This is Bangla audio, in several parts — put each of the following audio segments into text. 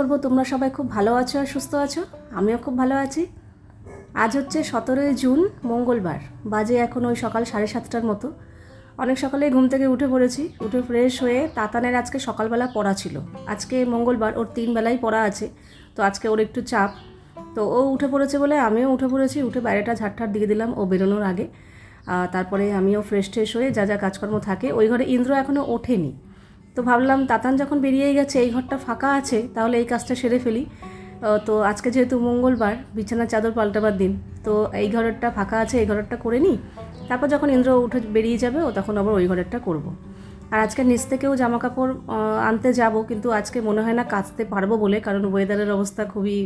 করব, তোমরা সবাই খুব ভালো আছো আর সুস্থ আছো? আমিও খুব ভালো আছি। আজ হচ্ছে সতেরোই জুন, মঙ্গলবার। বাজে এখন ওই সকাল সাড়ে সাতটার মতো। অনেক সকালে ঘুম থেকে উঠে পড়েছি। উঠে ফ্রেশ হয়ে তাতানের আজকে সকালবেলা পড়া ছিল। আজকে মঙ্গলবার, ওর তিন বেলাই পড়া আছে। তো আজকে ওর একটু চাপ। তো ও উঠে পড়েছে বলে আমিও উঠে পড়েছি। উঠে বাইরেটা ঝাড়ঠাট দিয়ে দিলাম, ও বেরোনোর আগে। তারপরে আমিও ফ্রেশ ট্রেশ হয়ে যা যা কাজকর্ম থাকে। ওই ঘরে ইন্দ্র এখনও ওঠেনি। তো ভাবলাম তাতান যখন বেরিয়েই গেছে, এই ঘরটা ফাঁকা আছে, তাহলে এই কাজটা সেরে ফেলি। তো আজকে যেহেতু মঙ্গলবার, বিছানার চাদর পাল্টাবার দিন, তো এই ঘরেরটা ফাঁকা আছে, এই ঘরেরটা করে নিই। তারপর যখন ইন্দ্র উঠে বেরিয়ে যাবে, ও তখন আবার ওই ঘরেরটা করব। আর আজকে নিচ থেকেও জামা কাপড় আনতে যাব, কিন্তু আজকে মনে হয় না কাচতে পারব বলে, কারণ ওয়েদারের অবস্থা খুবই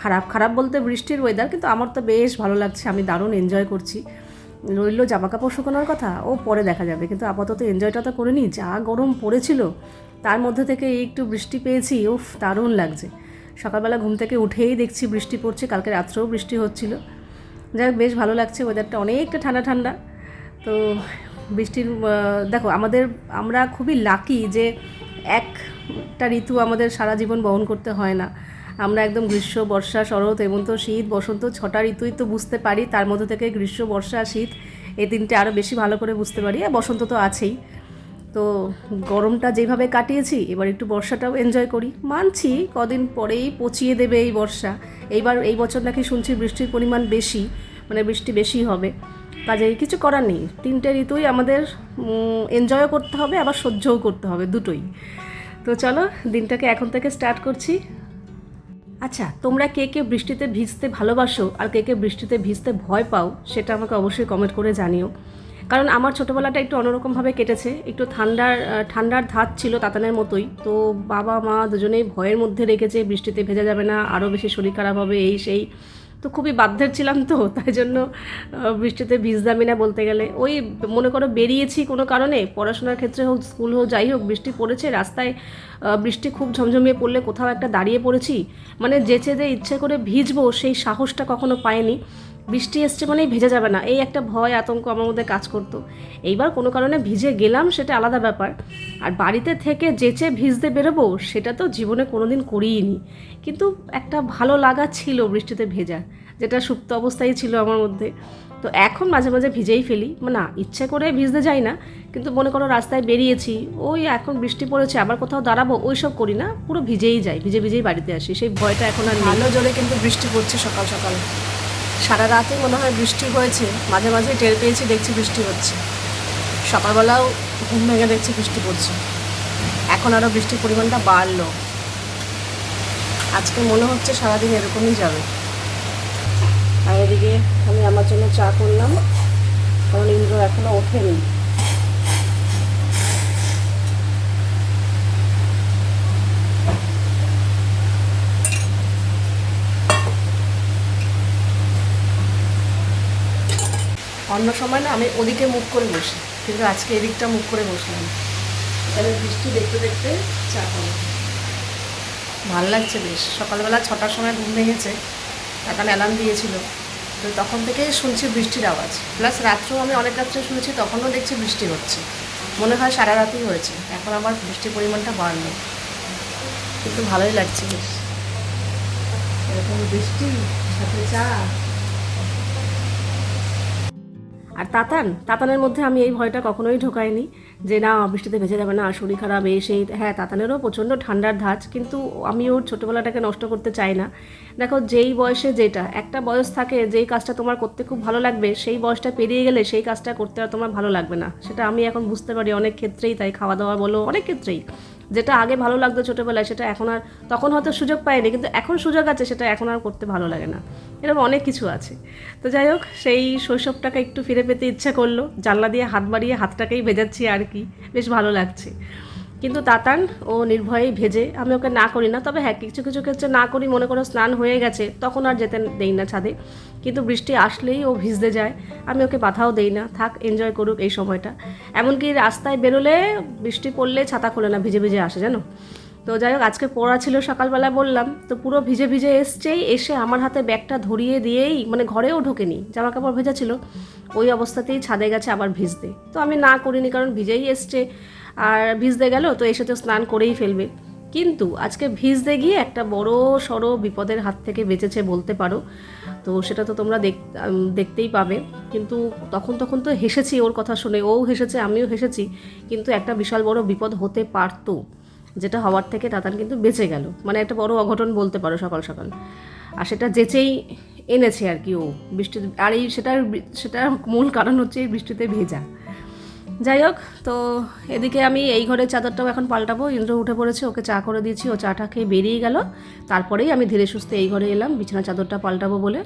খারাপ। খারাপ বলতে বৃষ্টির ওয়েদার কিন্তু আমার তো বেশ ভালো লাগছে, আমি দারুণ এনজয় করছি। রইল জামা কাপড় শুকানোর কথা? ও পরে দেখা যাবে, কিন্তু আপাতত এনজয়টা তো করে নিই যা গরম পড়েছিল, তার মধ্যে থেকে একটু বৃষ্টি পেয়েছি, উফ, দারুণ লাগছে। সকালবেলা ঘুম থেকে উঠেই দেখছি বৃষ্টি পড়ছে, কালকে রাত্রেও বৃষ্টি হচ্ছিল। যাই বেশ ভালো লাগছে ওয়েদারটা অনেকটা ঠান্ডা ঠান্ডা। তো বৃষ্টির দেখো, আমাদের, আমরা খুবই লাকি যে একটা ঋতু আমাদের সারা জীবন বহন করতে হয় না। আমরা একদম গ্রীষ্ম, বর্ষা, শরৎ, হেমন্ত, শীত, বসন্ত, ছটা ঋতুই তো বুঝতে পারি। তার মধ্যে থেকে গ্রীষ্ম, বর্ষা, শীত এই তিনটে আরও বেশি ভালো করে বুঝতে পারি। আর বসন্ত তো আছেই। তো গরমটা যেভাবে কাটিয়েছি, এবার একটু বর্ষাটাও এনজয় করি। মানছি কদিন পরেই পচিয়ে দেবে এই বর্ষা। এইবার এই বছর নাকি শুনছি বৃষ্টির পরিমাণ বেশি মানে বৃষ্টি বেশি হবে। কাজে কিছু করার নেই। তিনটে ঋতুই আমাদের এনজয়ও করতে হবে, আবার সহ্যও করতে হবে দুটোই। তো চলো, দিনটাকে এখন থেকে স্টার্ট করছি। আচ্ছা তোমরা কে কে বৃষ্টিতে ভিজতে ভালোবাসো আর কে কে বৃষ্টিতে ভিজতে ভয় পাও সেটা আমাকে অবশ্যই কমেন্ট করে জানিও। কারণ আমার ছোটোবেলাটা একটু অন্যরকমভাবে কেটেছে, একটু ঠান্ডার ঠান্ডার ধাত ছিল তাতানের মতোই। তো বাবা, মা দুজনেই ভয়ের মধ্যে রেখেছে বৃষ্টিতে ভেজা যাবে না, আরও বেশি শরীর খারাপ হবে, এই সেই। তো খুবই বাধ্যের ছিলাম তো, তাই জন্য বৃষ্টিতে ভিজদামি না বলতে গেলে। ওই মনে করো বেরিয়েছি কোনো কারণে, পড়াশোনার ক্ষেত্রে হোক, স্কুল হোক, যাই হোক, বৃষ্টি পড়েছে, রাস্তায় বৃষ্টি খুব ঝমঝমিয়ে পড়লে কোথাও একটা দাঁড়িয়ে পড়েছি। মানে যেচে যে ইচ্ছে করে ভিজবো, সেই সাহসটা কখনো পাইনি। বৃষ্টি এসছে মানেই ভেজে যাবে না। এই একটা ভয়, আতঙ্ক আমার মধ্যে কাজ করতো। এইবার কোনো কারণে ভিজে গেলাম, সেটা আলাদা ব্যাপার। আর বাড়িতে থেকে যেচে ভিজতে বেরোবো, সেটা তো জীবনে কোনো কোনোদিন করিনি কিন্তু একটা ভালো লাগা ছিল বৃষ্টিতে ভেজা, যেটা সুপ্ত অবস্থায় ছিল আমার মধ্যে। তো এখন মাঝে মাঝে ভিজেই ফেলি। না, ইচ্ছে করে ভিজতে যাই না, কিন্তু মনে করো রাস্তায় বেরিয়েছি, ওই এখন বৃষ্টি পড়েছে, আবার কোথাও দাঁড়াবো ওই সব করি না, পুরো ভিজেই যাই, ভিজে ভিজেই বাড়িতে আসি। সেই ভয়টা এখন আর। ভালো জোরে কিন্তু বৃষ্টি পড়ছে সকাল সকাল। সারা রাতে মনে হয় বৃষ্টি হয়েছে। মাঝে মাঝে টের পেয়েছি, দেখছি বৃষ্টি হচ্ছে। সকালবেলাও ঘুম ভেঙে দেখছি বৃষ্টি পড়ছে। এখন আরও বৃষ্টির পরিমাণটা বাড়লো। আজকে মনে হচ্ছে সারাদিন এরকমই যাবে। আর এদিকে আমি আমার জন্য চা করলাম। কারণ ইন্দ্র এখনও ওঠেনি। অন্য সময় না আমি ওদিকে মুখ করে বসি কিন্তু আজকে এদিকটা মুখ করে বসলাম। তাহলে বৃষ্টি দেখতে দেখতে চা করো ভালো লাগছে বেশ। সকালবেলা ছটার সময় ঘুম ভেঙেছে এখন অ্যালার্ম দিয়েছিল। তো তখন থেকেই শুনছি বৃষ্টির আওয়াজ। প্লাস রাত্রেও আমি অনেক রাত্রে শুনেছি তখনও দেখছি বৃষ্টি হচ্ছে। মনে হয় সারা রাতেই হয়েছে। এখন আবার বৃষ্টির পরিমাণটা বাড়লো। কিন্তু ভালোই লাগছে বেশ। এরকম বৃষ্টি সাথে চা। আর তাতান, তাতানের মধ্যে আমি এই ভয়টা কখনোই ঢোকাইনি যে না, বৃষ্টিতে ভেজে যাবে না, শরীর খারাপ, এই সেই হ্যাঁ তাতানেরও প্রচণ্ড ঠান্ডার ধাঁচ, কিন্তু আমি ওর ছোটোবেলাটাকে নষ্ট করতে চাই না। দেখো, যেই বয়সে যেটা, একটা বয়স থাকে যেই কাজটা তোমার করতে খুব ভালো লাগবে, সেই বয়সটা পেরিয়ে গেলে সেই কাজটা করতে আর তোমার ভালো লাগবে না। সেটা আমি এখন বুঝতে পারি, অনেক ক্ষেত্রেই তাই খাওয়া দাওয়া বলো, অনেক ক্ষেত্রেই। যেটা আগে ভালো লাগতো ছোটোবেলায়, সেটা এখন আর তখন হয়তো সুযোগ পাইনি কিন্তু এখন সুযোগ আছে, সেটা এখন আর করতে ভালো লাগে না। এরকম অনেক কিছু আছে। তো যাই হোক, সেই শৈশবটাকে একটু ফিরে পেতে ইচ্ছা করল, জানলা দিয়ে হাত বাড়িয়ে হাতটাকেই ভেজাচ্ছি আর কি, বেশ ভালো লাগছে। কিন্তু তাতান, ও নির্ভয়েই ভেজে, আমি ওকে না করি না, তবে হ্যাঁ কিছু কিছু ক্ষেত্রে না করি, মনে করো স্নান হয়ে গেছে, তখন আর যেতে দেই না ছাদে। কিন্তু বৃষ্টি আসলেই ও ভিজতে যায়। আমি ওকে বাধাও দেই না। থাক এনজয় করুক এই সময়টা। এমনকি রাস্তায় বেরোলে বৃষ্টি পড়লে ছাতা খোলে না, ভিজে ভিজে আসে, জানো? তো যাই হোক, আজকে পড়া ছিল সকালবেলা বললাম, তো পুরো ভিজে ভিজে এসছেই এসে আমার হাতে ব্যাগটা ধরিয়ে দিয়েই মানে ঘরেও ঢোকেনি জামা কাপড় ভেজা ছিল, ওই অবস্থাতেই ছাদে গেছে আবার ভিজতে। তো আমি না করিনি, কারণ ভিজেই এসছে। আর ভিজতে গেল, তো এসে তো স্নান করেই ফেলবে। কিন্তু আজকে ভিজতে গিয়ে একটা বড় সড়ো বিপদের হাত থেকে বেঁচেছে বলতে পারো। তো সেটা তো তোমরা দেখ দেখতেই পাবে। কিন্তু তখন তখন তো হেসেছি ওর কথা শুনে। ও হেসেছে, আমিও হেসেছি। কিন্তু একটা বিশাল বড় বিপদ হতে পারতো, যেটা হওয়ার থেকে তাতান কিন্তু বেঁচে গেল। মানে একটা বড় অঘটন বলতে পারো সকাল সকাল। আর সেটা যেচেই এনেছে আর কি ও। বৃষ্টিতে, আর এই সেটার সেটার মূল কারণ হচ্ছে এই বৃষ্টিতে ভেজা। যাই হোক, তো এদিকে আমি এই ঘরের চাদরটাও এখন পাল্টাবো। ইন্দ্র উঠে পড়েছে, ওকে চা করে দিয়েছি, ও চাটা খেয়ে বেরিয়ে গেল। তারপরেই আমি ধীরে সুস্থে এই ঘরে এলাম, বিছানা চাদরটা পাল্টাবো বলে।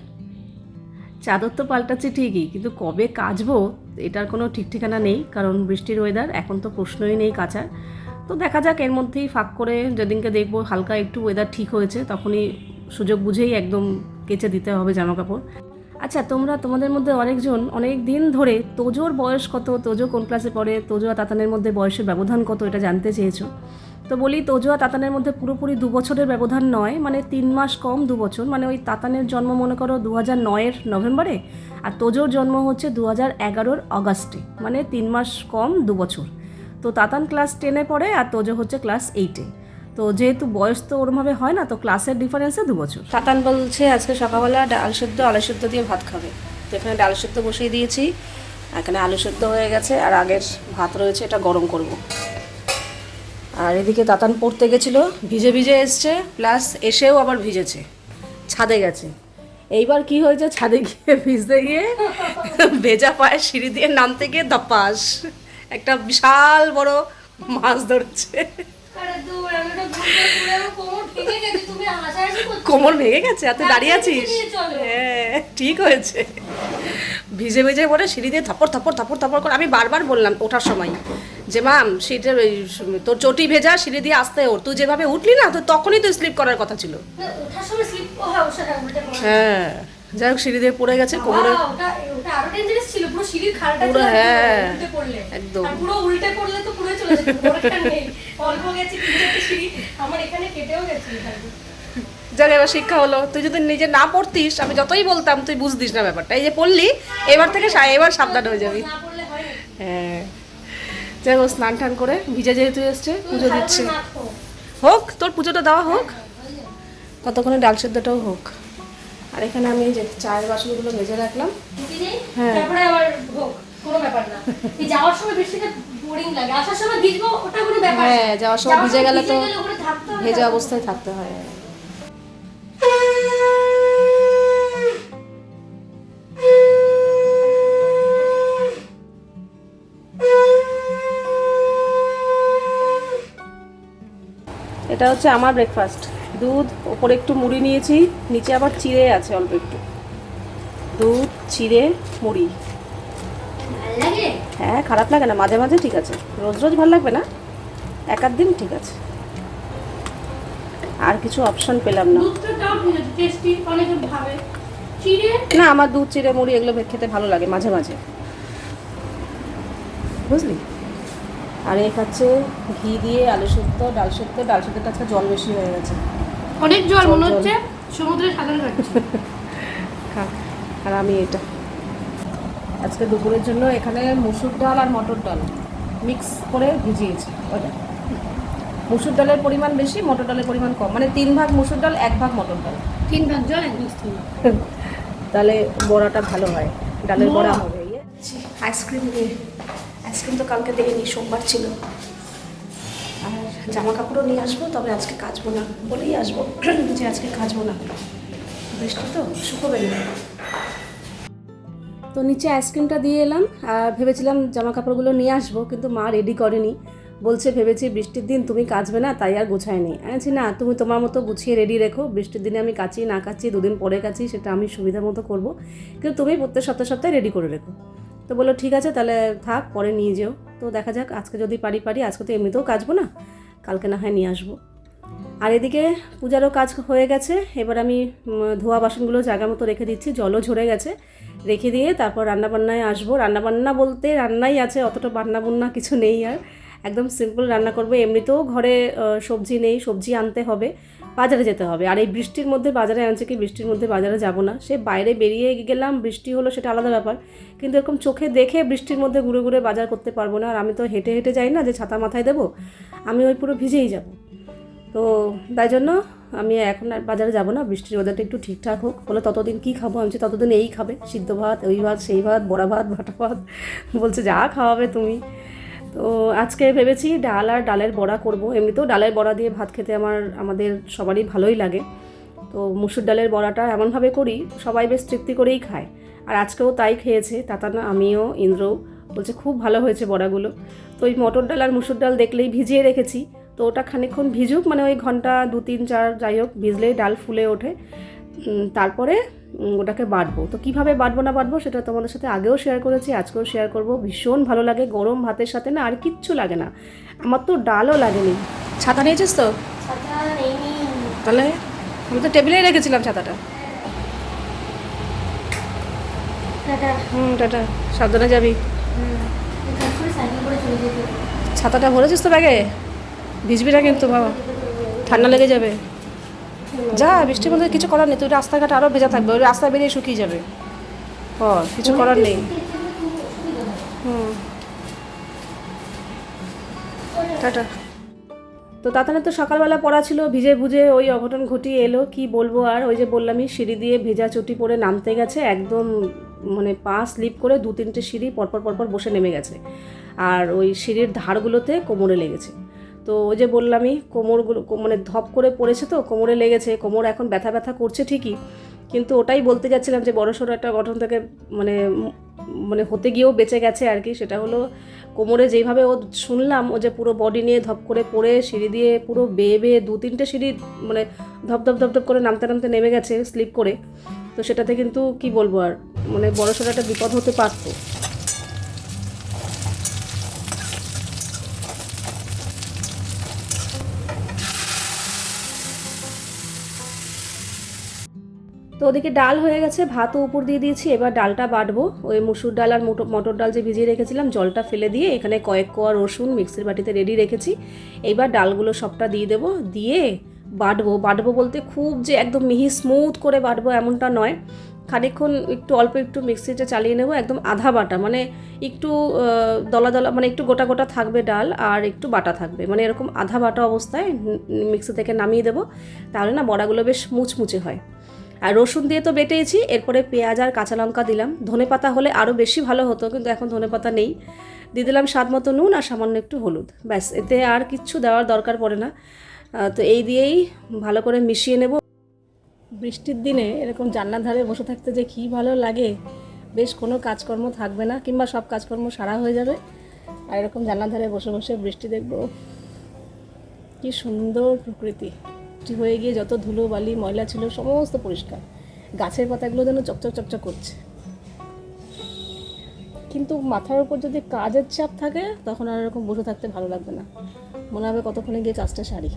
চাদর তো পাল্টাচ্ছি ঠিকই, কিন্তু কবে কাচবো, এটার কোনো ঠিক ঠিকানা নেই, কারণ বৃষ্টির ওয়েদার এখন তো প্রশ্নই নেই কাচার। তো দেখা যাক, এর মধ্যেই ফাঁক করে যেদিনকে দেখব হালকা একটু ওয়েদার ঠিক হয়েছে, তখনই সুযোগ বুঝেই একদম কেচে দিতে হবে জামা কাপড় আচ্ছা তোমরা তোমাদের মধ্যে অনেকজন অনেক দিন ধরে তোজোর বয়স কত? তোজো কোন ক্লাসে পড়ে? তোজো আর তাতানের মধ্যে বয়সের ব্যবধান কত? এটা জানতে চেয়েছো। তো বলি, তোজো আর তাতানের মধ্যে পুরোপুরি দু বছরের ব্যবধান নয় মানে তিন মাস কম দু বছর। মানে ওই তাতানের জন্ম মনে করো দু হাজার নয়ের নভেম্বরে, আর তোজোর জন্ম হচ্ছে দু হাজার এগারোর অগাস্টে মানে তিন মাস কম দু বছর। তো তাতান ক্লাস টেনে পড়ে, আর তোজো হচ্ছে ক্লাস এইটে তো যেহেতু বয়স তো ওরমভাবে হয় না, তো ক্লাসের ডিফারেন্সে দু বছর তাতান বলছে আজকে সকালবেলা ডাল সেদ্ধ, আলু সেদ্ধ দিয়ে ভাত খাবে। তো এখানে ডাল সেদ্ধ বসিয়ে দিয়েছি, এখানে আলু সেদ্ধ হয়ে গেছে, আর আগের ভাত রয়েছে, এটা গরম করব। আর এদিকে তাতান পড়তে গেছিল, ভিজে ভিজে এসছে প্লাস এসেও আবার ভিজেছে, ছাদে গেছে। এইবার কি হয়েছে, ছাদে গিয়ে ভিজতে গিয়ে ভেজা পায়ে সিঁড়ি দিয়ে নামতে গিয়ে দপাস একটা বিশাল বড় মাছ ধরেছে। কোমর ভেঙে গেছে, আর তুই দাঁড়িয়ে আছিস? হ্যাঁ ঠিক হয়েছে। ভিজে ভিজে পরে সিঁড়ি দিয়ে থাপড় থাপড় থাপড় থাপড় করে আমি বারবার বললাম ওঠার সময় যে মাম ওই তোর চটি ভেজা সিঁড়ি দিয়ে আসতে ওর তুই যেভাবে উঠলি না তো তখনই তো স্লিপ করার কথা ছিল। হয়, হ্যাঁ যাই হোক সিঁড়ি দিয়ে পড়ে গেছে কোমরে পুরো হ্যাঁ, একদম। পুরো উল্টে পড়লে তো পুরোই চলে যেত, ওটা নেই। অল্প গেছে, সিঁড়ি, আমার এখানে কেটেও গেছে যাক এবার শিক্ষা হলো। তুই যদি নিজে না পড়তিস আমি যতই বলতাম তুই বুঝতিস না ব্যাপারটা। এই যে পড়লি এবার থেকে এবার সাবধান হয়ে যাবি। হয়। হ্যাঁ। যাই হোক স্নান টান করে ভিজে যেহেতু এসছে পুজো দিচ্ছে। হোক তোর পুজোটা দেওয়া হোক। ততক্ষণে ডাল সেদ্ধটাও হোক। আর এখানে আমি যে চায়ের বাসনগুলো মেজে রাখলাম। হ্যাঁ। তারপরে আবার হোক, কোনো ব্যাপার না। যাওয়ার সময় বৃষ্টিতে boring লাগে, আসার সময় ভিজবো, ওটা কোনো ব্যাপার হ্যাঁ, যাওয়ার সময় ভিজে গেলে তো ভেজা অবস্থায় থাকতে হয়। এটা হচ্ছে আমার ব্রেকফাস্ট দুধ ওপরে একটু মুড়ি নিয়েছি নিচে আবার চিড়ে আছে অল্প একটু। দুধ চিড়ে মুড়ি। হ্যাঁ খারাপ লাগে না মাঝে মাঝে ঠিক আছে। রোজ রোজ ভালো লাগবে না? এক আধ দিন ঠিক আছে। আর কিছু অপশন পেলাম না। না আমার দুধ চিড়ে মুড়ি এগুলো খেতে ভালো লাগে মাঝে মাঝে। বুঝলি? আর এ খাচ্ছে ঘি দিয়ে আলু সেদ্ধ ডাল সেদ্ধ ডাল সেদ্ধটা আজকে জল বেশি হয়ে গেছে। অনেক জল মনে হচ্ছে সমুদ্রে সাঁতার কাটছে আর আমি এটা। আজকে দুপুরের জন্য এখানে মুসুর ডাল আর মটর ডাল মিক্স করে ভিজিয়েছি ওটা মুসুর ডালের পরিমাণ বেশি মটর ডালের পরিমাণ কম। মানে তিন ভাগ মুসুর ডাল এক ভাগ মটর ডাল। তিন ভাগ জল এক ভাগ তাহলে বড়াটা ভালো হয় ডালের বড়া। হবে আইসক্রিম দিয়ে। আইসক্রিম তো কালকে দেখে নি সোমবার ছিল। জামা কাপড়ও নিয়ে আসব, তবে আজকে কাচবো না বলেই আসব। যে আজকে কাচবো না। বৃষ্টি তো শুকোবে না। তো নিচে আইসক্রিমটা দিয়ে এলাম আর ভেবেছিলাম জামা কাপড়গুলো নিয়ে আসব, কিন্তু মা রেডি করেনি। বলছে, ভেবেছি বৃষ্টির দিন তুমি কাচবে না, তাই আর গোছায়নি বলছি, না, তুমি তোমার মতো গুছিয়ে রেডি রেখো। বৃষ্টির দিনে আমি কাচি, না কাচি, দুদিন পরে কাচি, সেটা আমি সুবিধা মতো করব। কিন্তু তুমি প্রত্যেক সপ্তাহে সপ্তাহে রেডি করে রেখো। তো বলল, ঠিক আছে, তাহলে থাক, পরে নিয়ে যেও। তো দেখা যাক, আজকে যদি পারি পারি, আজকে তো এমনিতেও কাচবো না। কালকে না হয় নিয়ে আসব। আর এদিকে পূজারও কাজ হয়ে গেছে, এবার আমি ধোয়া বাসনগুলো জায়গা মতো রেখে দিচ্ছি, জলও ঝরে গেছে। রেখে দিয়ে তারপর রান্নাবান্নায় আসব। রান্নাবান্না বলতে রান্নাই আছে, অতটা বান্না বুন্না কিছু নেই আর। একদম সিম্পল রান্না করব। এমনিতেও ঘরে সবজি নেই, সবজি আনতে হবে। বাজারে যেতে হবে। আর এই বৃষ্টির মধ্যে বাজারে আনছে কি? বৃষ্টির মধ্যে বাজারে যাব না। সে বাইরে বেরিয়ে গেলাম, বৃষ্টি হলো সেটা আলাদা ব্যাপার। কিন্তু এরকম চোখে দেখে বৃষ্টির মধ্যে ঘুরে ঘুরে বাজার করতে পারব না। আর আমি তো হেঁটে হেঁটে যাই না যে ছাতা মাথায় দেবো, আমি ওই পুরো ভিজেই যাব। তো তাই জন্য আমি এখন আর বাজারে যাব না। বৃষ্টির ওয়েদারটা একটু ঠিকঠাক হোক। বলে ততদিন কী খাব? আমি ততদিন এই খাবে। সিদ্ধ ভাত, ওই ভাত, সেই ভাত, বড়া ভাত, ভাটা ভাত। বলছে, যা খাওয়াবে তুমি। তো আজকে ভেবেছি ডাল আর ডালের বড়া করব। এমনিতেও ডালের বড়া দিয়ে ভাত খেতে আমার, আমাদের সবারই ভালোই লাগে। তো মুসুর ডালের বড়াটা এমনভাবে করি, সবাই বেশ তৃপ্তি করেই খায়। আর আজকেও তাই খেয়েছে তাতানা আমিও, ইন্দ্রও বলছে খুব ভালো হয়েছে বড়াগুলো। তো ওই মটর ডাল আর মুসুর ডাল দেখলেই ভিজিয়ে রেখেছি। তো ওটা খানিকক্ষণ ভিজুক মানে ওই ঘণ্টা দু তিন চার যাই হোক, ভিজলেই ডাল ফুলে ওঠে। তারপরে ওটাকে বাটবো। তো কীভাবে বাটবো না বাটবো সেটা তোমাদের সাথে আগেও শেয়ার করেছি আজকেও শেয়ার করব। ভীষণ ভালো লাগে গরম ভাতের সাথে না আর কিচ্ছু লাগে না। আমার তো ডালও লাগেনি। ছাতা নিয়েছিস তো? তাহলে আমি তো টেবিলেই রেখেছিলাম ছাতাটা। হুম টাটা। সাবধানে যাবি। ছাতাটা ভরেছিস তো ব্যাগে? ভিজবি না কিন্তু বাবা। ঠান্ডা লেগে যাবে। যা বৃষ্টির মধ্যে কিছু করার নেই তুই রাস্তাঘাট আরও ভেজা থাকবে, ওই রাস্তা বেরিয়ে শুকিয়ে যাবে। ও কিছু করার নেই। হুম। টাটা। তো তাতানে তো সকালবেলা পড়া ছিল, ভিজে ভুজে ওই অঘটন ঘটিয়ে এলো, কি বলব আর? ওই যে বললামই সিঁড়ি দিয়ে ভেজা চটি পরে নামতে গেছে, একদম মানে পা স্লিপ করে দু তিনটে সিঁড়ি পরপর পরপর বসে নেমে গেছে। আর ওই সিঁড়ির ধারগুলোতে কোমরে লেগেছে। তো ওই যে বললামই, কোমরগুলো মানে ধপ করে পড়েছে তো, কোমরে লেগেছে, কোমর এখন ব্যথা ব্যথা করছে ঠিকই, কিন্তু ওটাই বলতে যাচ্ছিলাম যে বড়সড় একটা গঠন থেকে মানে মানে হতে গিয়েও বেঁচে গেছে আর কি, সেটা হলো কোমরে যেইভাবে ও শুনলাম, ও যে পুরো বডি নিয়ে ধপ করে পড়ে, সিঁড়ি দিয়ে পুরো বেয়ে বেয়ে দু তিনটে সিঁড়ি মানে ধপ ধপ ধপ ধপ করে নামতে নামতে নেমে গেছে স্লিপ করে, তো সেটাতে কিন্তু কি বলব আর মানে বড় সড়ো একটা বিপদ হতে পারতো। তো ওদিকে ডাল হয়ে গেছে, ভাতও উপর দিয়ে দিয়েছি, এবার ডালটা বাটবো। ওই মুসুর ডাল আর মোটো- মটর ডাল যে ভিজিয়ে রেখেছিলাম, জলটা ফেলে দিয়ে এখানে কয়েক কোয়া রসুন মিক্সির বাটিতে রেডি রেখেছি। এইবার ডালগুলো সবটা দিয়ে দেবো, দিয়ে বাটবো। বাটবো বলতে খুব যে একদম মিহি স্মুথ করে বাটবো এমনটা নয়। খানিকক্ষণ একটু অল্প একটু মিক্সিটা চালিয়ে নেব, একদম আধা বাটা। মানে একটু দলা দলা মানে একটু গোটা গোটা থাকবে ডাল আর একটু বাটা থাকবে। মানে এরকম আধা বাটা অবস্থায় মিক্সি থেকে নামিয়ে দেবো। তাহলে না বড়াগুলো বেশ মুচমুচে হয়। আর রসুন দিয়ে তো বেটেইছি, এরপরে পেঁয়াজ আর কাঁচা লঙ্কা দিলাম। ধনে পাতা হলে আরও বেশি ভালো হতো, কিন্তু এখন ধনে পাতা নেই। দিয়ে দিলাম স্বাদ মতো নুন আর সামান্য একটু হলুদ। ব্যাস, এতে আর কিচ্ছু দেওয়ার দরকার পড়ে না। তো এই দিয়েই ভালো করে মিশিয়ে নেব। বৃষ্টির দিনে এরকম জান্নার ধারে বসে থাকতে যে কী ভালো লাগে, বেশ কোনো কাজকর্ম থাকবে না, কিংবা সব কাজকর্ম সারা হয়ে যাবে। আর এরকম জান্নার ধারে বসে বসে বৃষ্টি দেখব। কি সুন্দর প্রকৃতি। হয়ে গিয়ে যত ধুলো, বালি, ময়লা ছিল, সমস্ত পরিষ্কার। গাছের পাতাগুলো যেন চকচক চকচক করছে। কিন্তু মাথার উপর যদি কাজের চাপ থাকে, তখন আর এরকম বসে থাকতে ভালো লাগবে না। মনে হবে কতক্ষণে গিয়ে কাজটা সারি।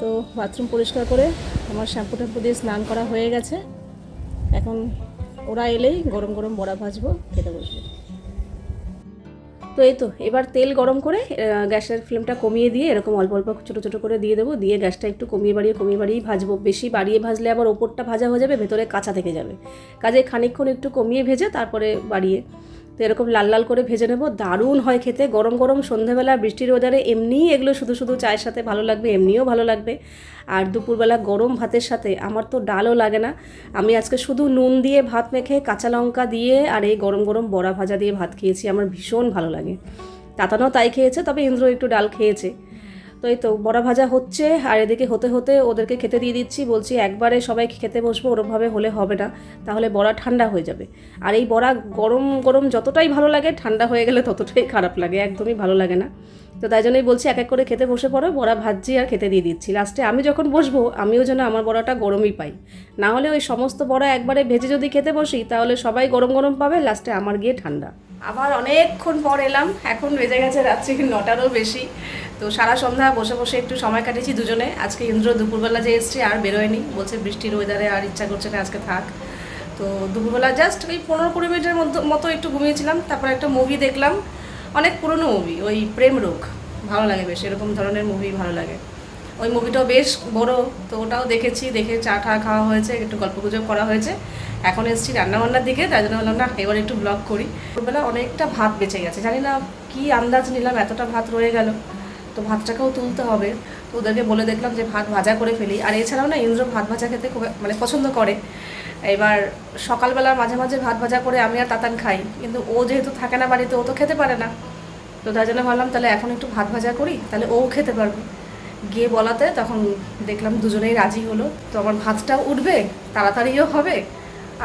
তো বাথরুম পরিষ্কার করে আমার শ্যাম্পু ট্যাম্পু দিয়ে স্নান করা হয়ে গেছে। এখন ওরা এলেই গরম গরম বড়া ভাজবো, খেতে বসবো। তো এই তো, এবার তেল গরম করে গ্যাসের ফ্লেমটা কমিয়ে দিয়ে এরকম অল্প অল্প ছোটো ছোটো করে দিয়ে দেবো, দিয়ে গ্যাসটা একটু কমিয়ে বাড়িয়ে কমিয়ে বাড়িয়ে ভাজবো। বেশি বাড়িয়ে ভাজলে আবার ওপরটা ভাজা হয়ে যাবে, ভেতরে কাঁচা থেকে যাবে। কাজে খানিকক্ষণ একটু কমিয়ে ভেজে তারপরে বাড়িয়ে তো এরকম লাল লাল করে ভেজে নেব। দারুণ হয় খেতে, গরম গরম সন্ধেবেলা, বৃষ্টির ওদারে এমনিই এগুলো শুধু শুধু চায়ের সাথে ভালো লাগবে, এমনিও ভালো লাগবে। আর দুপুরবেলা গরম ভাতের সাথে আমার তো ডালও লাগে না। আমি আজকে শুধু নুন দিয়ে ভাত মেখে, কাঁচা লঙ্কা দিয়ে আর এই গরম গরম বড়া ভাজা দিয়ে ভাত খেয়েছি, আমার ভীষণ ভালো লাগে। তাতানো তাই খেয়েছে, তবে ইন্দ্র একটু ডাল খেয়েছে। তো এই তো বড়া ভাজা হচ্ছে, আর এদিকে হতে হতে ওদেরকে খেতে দিয়ে দিচ্ছি, বলছি একবারে সবাই খেতে বসবো, ওরমভাবে হলে হবে না, তাহলে বড়া ঠান্ডা হয়ে যাবে। আর এই বড়া গরম গরম যতটাই ভালো লাগে, ঠান্ডা হয়ে গেলে ততটাই খারাপ লাগে, একদমই ভালো লাগে না। তো তাই জন্যই বলছি এক এক করে খেতে বসে পড়ো, বড়া ভাজছি আর খেতে দিয়ে দিচ্ছি। লাস্টে আমি যখন বসবো, আমিও যেন আমার বড়াটা গরমই পাই। না হলে ওই সমস্ত বড়া একবারে ভেজে যদি খেতে বসি, তাহলে সবাই গরম গরম পাবে, লাস্টে আমার গিয়ে ঠান্ডা। আবার অনেকক্ষণ পর এলাম। এখন বেজে গেছে রাত্রি নটারও বেশি। তো সারা সন্ধ্যা বসে বসে একটু সময় কাটিয়েছি দুজনে। আজকে ইন্দ্র দুপুরবেলা যে এসছে আর বেরোয়নি। বলছে বৃষ্টির ওয়েদারে আর ইচ্ছা করছে না আজকে থাক। তো দুপুরবেলা জাস্ট ওই পনেরো কুড়ি মিনিটের মতো একটু ঘুমিয়েছিলাম। তারপর একটা মুভি দেখলাম। অনেক পুরনো মুভি ওই প্রেম রোগ ভালো লাগে বেশ, এরকম ধরনের মুভি ভালো লাগে। ওই মুভিটাও বেশ বড়, তো ওটাও দেখেছি, দেখে চা টা খাওয়া হয়েছে, একটু গল্প গুজব করা হয়েছে। এখন এসেছি রান্নাবান্নার দিকে, তাই জন্য বললাম না, এবার একটু ব্লগ করি। দুপুরবেলা অনেকটা ভাত বেঁচে গেছে। জানি না কি আন্দাজ নিলাম, এতটা ভাত রয়ে গেল। তো ভাতটাকেও তুলতে হবে। তো ওদেরকে বলে দেখলাম যে, ভাত ভাজা করে ফেলি। আর এছাড়াও না, ইন্দ্র ভাত ভাজা খেতে খুব মানে পছন্দ করে। এবার সকালবেলা মাঝে মাঝে ভাত ভাজা করে আমি আর তাতান খাই। কিন্তু ও যেহেতু থাকে না বাড়িতে, ও তো খেতে পারে না। তো তার জন্য ভাবলাম, তাহলে এখন একটু ভাত ভাজা করি, তাহলে ও খেতে পারবে। গিয়ে বলাতে, তখন দেখলাম দুজনেই রাজি হলো। তো আমার ভাতটাও উঠবে, তাড়াতাড়িও হবে,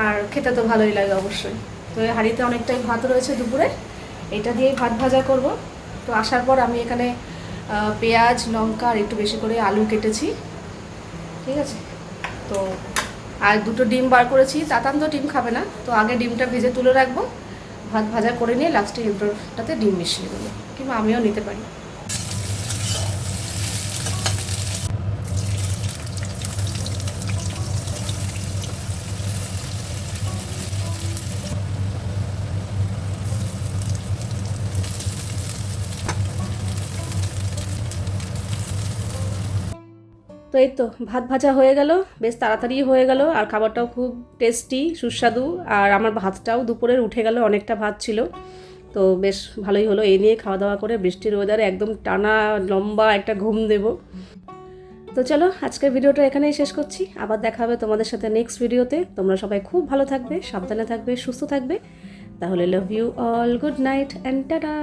আর খেতে তো ভালোই লাগে অবশ্যই। তো এই হাঁড়িতে অনেকটাই ভাত রয়েছে দুপুরে, এটা দিয়েই ভাত ভাজা করব। তো আসার পর আমি এখানে পেঁয়াজ, লঙ্কা আর একটু বেশি করে আলু কেটেছি। ঠিক আছে? তো আর দুটো ডিম বার করেছি, তাতান তো ডিম খাবে না। তো আগে ডিমটা ভেজে তুলে রাখব, ভাত ভাজা করে নিয়ে লাস্টে এগুলোটাতে ডিম মিশিয়ে দেবো। কিংবা আমিও নিতে পারি। তো এই তো, ভাত ভাজা হয়ে গেল, বেশ তাড়াতাড়ি হয়ে গেল, আর খাবারটাও খুব টেস্টি সুস্বাদু, আর আমার ভাতটাও দুপুরের উঠে গেল, অনেকটা ভাত ছিল। তো বেশ ভালোই হলো, এই নিয়ে খাওয়া দাওয়া করে বৃষ্টির ওয়েদারে একদম টানা লম্বা একটা ঘুম দেব। তো চলো, আজকের ভিডিওটা এখানেই শেষ করছি, আবার দেখা হবে তোমাদের সাথে নেক্সট ভিডিওতে তোমরা সবাই খুব ভালো থাকবে, সাবধানে থাকবে, সুস্থ থাকবে। তাহলে love you all good night and tata